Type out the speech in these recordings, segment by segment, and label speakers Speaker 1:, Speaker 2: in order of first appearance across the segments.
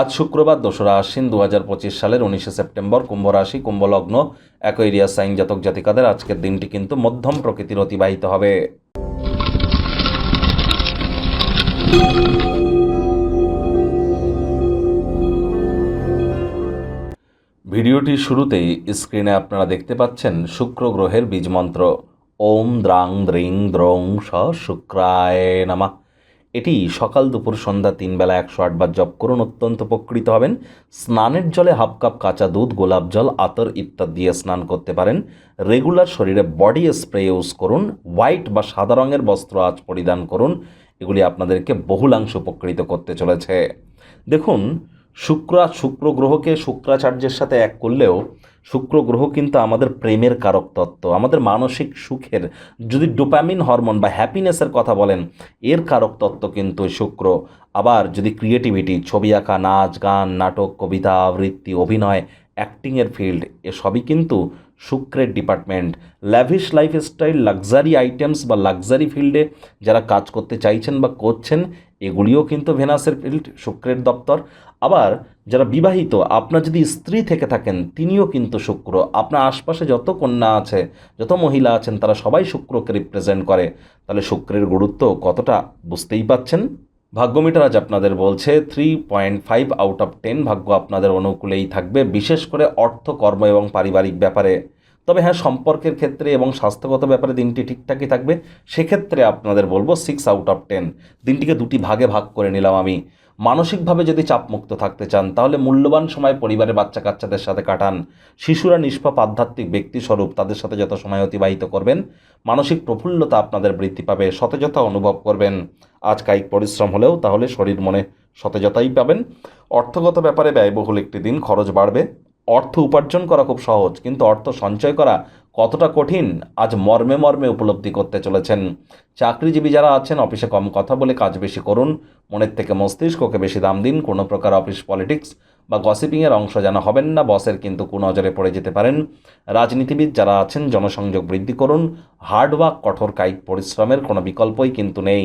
Speaker 1: আজ শুক্রবার দোসরা আশ্বিন দু হাজার পঁচিশ সালের উনিশে সেপ্টেম্বর কুম্ভ রাশি কুম্ভ লগ্ন অ্যাকোয়েরিয়াস সাইন জাতক জাতিকাদের আজকের দিনটি কিন্তু মধ্যম প্রকৃতির অতিবাহিত হবে। ভিডিওটির শুরুতেই স্ক্রিনে আপনারা দেখতে পাচ্ছেন শুক্র গ্রহের বীজ মন্ত্র। ওম দ্রাং দ্রিং দ্রং স শুক্রায় নামা। এটি সকাল দুপুর সন্ধ্যা তিন বেলা একশো আটবার জপ করুন, অত্যন্ত উপকৃত হবেন। স্নানের জলে হাফ কাপ কাঁচা দুধ, গোলাপ জল, আতর ইত্যাদি দিয়ে স্নান করতে পারেন। রেগুলার শরীরে বডি স্প্রে ইউজ করুন, হোয়াইট বা সাদা রঙের বস্ত্র আজ পরিধান করুন। এগুলি আপনাদেরকে বহুলাংশ উপকৃত করতে চলেছে। দেখুন, শুক্র শুক্র গ্রহকে শুক্রাচার্যের সাথে এক করলেও শুক্র গ্রহ কিন্তু আমাদের প্রেমের কারক তত্ত্ব, আমাদের মানসিক সুখের, যদি ডোপামিন হরমোন বা হ্যাপিনেসের কথা বলেন, এর কারক তত্ত্ব কিন্তু শুক্র। আবার যদি ক্রিয়েটিভিটি, ছবি আঁকা, নাচ, গান, নাটক, কবিতা, আবৃত্তি, অভিনয় অ্যাক্টিংয়ের ফিল্ড, এসবই কিন্তু শুক্রের department. Lavish lifestyle luxury items বা লাক্সারি ফিল্ডে যারা কাজ করতে চাইছেন বা করছেন এগুলিও কিন্তু ভেনাসের ফিল্ড শুক্রের দপ্তর। আবার যারা বিবাহিত, আপনার যদি স্ত্রী থেকে থাকেন, তিনিও কিন্তু শুক্র। আপনার আশপাশে যত কন্যা আছে, যত মহিলা আছেন, তারা সবাই শুক্রকে রিপ্রেজেন্ট করে। তাহলে শুক্রের গুরুত্ব কতটা বুঝতেই পাচ্ছেন? ভাগ্যমিটার আজ আপনাদের বলছে three point five out of ten ভাগ্য আপনাদের অনুকূলেই থাকবে, বিশেষ করে অর্থ কর্ম এবং পারিবারিক ব্যাপারে। তবে হ্যাঁ সম্পর্কের ক্ষেত্রে এবং স্বাস্থ্যগত ব্যাপারে দিনটি ঠিকঠাকই থাকবে। সেক্ষেত্রে আপনাদের বলব সিক্স আউট অফ টেন দিনটিকে দুটি ভাগে ভাগ করে নিলাম আমি। মানসিকভাবে যদি চাপমুক্ত থাকতে চান, তাহলে মূল্যবান সময় পরিবারের বাচ্চা কাচ্চাদের সাথে কাটান। শিশুরা নিষ্পাপ, আধ্যাত্মিক ব্যক্তিস্বরূপ তাদের সাথে যত সময় অতিবাহিত করবেন, মানসিক প্রফুল্লতা আপনাদের বৃদ্ধি পাবে, সতেজতা অনুভব করবেন। আজ কায়িক পরিশ্রম হলেও তাহলে শরীর মনে সতেজতাই পাবেন। অর্থগত ব্যাপারে ব্যয়বহুল একটি দিন, খরচ বাড়বে। অর্থ উপার্জন করা খুব সহজ, কিন্তু অর্থ সঞ্চয় করা কতটা কঠিন, আজ মর্মে মর্মে উপলব্ধি করতে চলেছেন। চাকরিজীবী যারা আছেন, অফিসে কম কথা বলে কাজ বেশি করুন, মনের থেকে মস্তিষ্ককে বেশি দাম দিন, কোনো প্রকার অফিস পলিটিক্স বা গসিপিংয়ের অংশ যেন হবেন না, বসের কিন্তু কুনজরে পড়ে যেতে পারেন। রাজনীতিবিদ যারা আছেন, জনসংযোগ বৃদ্ধি করুন হার্ডওয়ার্ক কঠোর কায়িক পরিশ্রমের কোনো বিকল্পই কিন্তু নেই।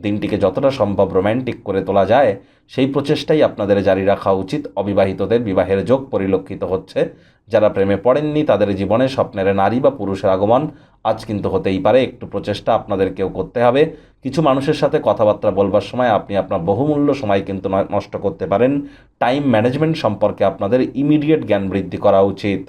Speaker 1: দিনটিকে যতটা সম্ভব রোম্যান্টিক করে তোলা যায়, সেই প্রচেষ্টাই আপনাদের জারি রাখা উচিত। অবিবাহিতদের বিবাহের যোগ পরিলক্ষিত হচ্ছে। যারা প্রেমে পড়েননি, তাদের জীবনে স্বপ্নের নারী বা পুরুষের আগমন আজ কিন্তু হতেই পারে। একটু প্রচেষ্টা আপনাদেরকেও করতে হবে। কিছু মানুষের সাথে কথাবার্তা বলবার সময় আপনি আপনার বহুমূল্য সময় কিন্তু নষ্ট করতে পারেন। টাইম ম্যানেজমেন্ট সম্পর্কে আপনাদের ইমিডিয়েট জ্ঞান বৃদ্ধি করা উচিত।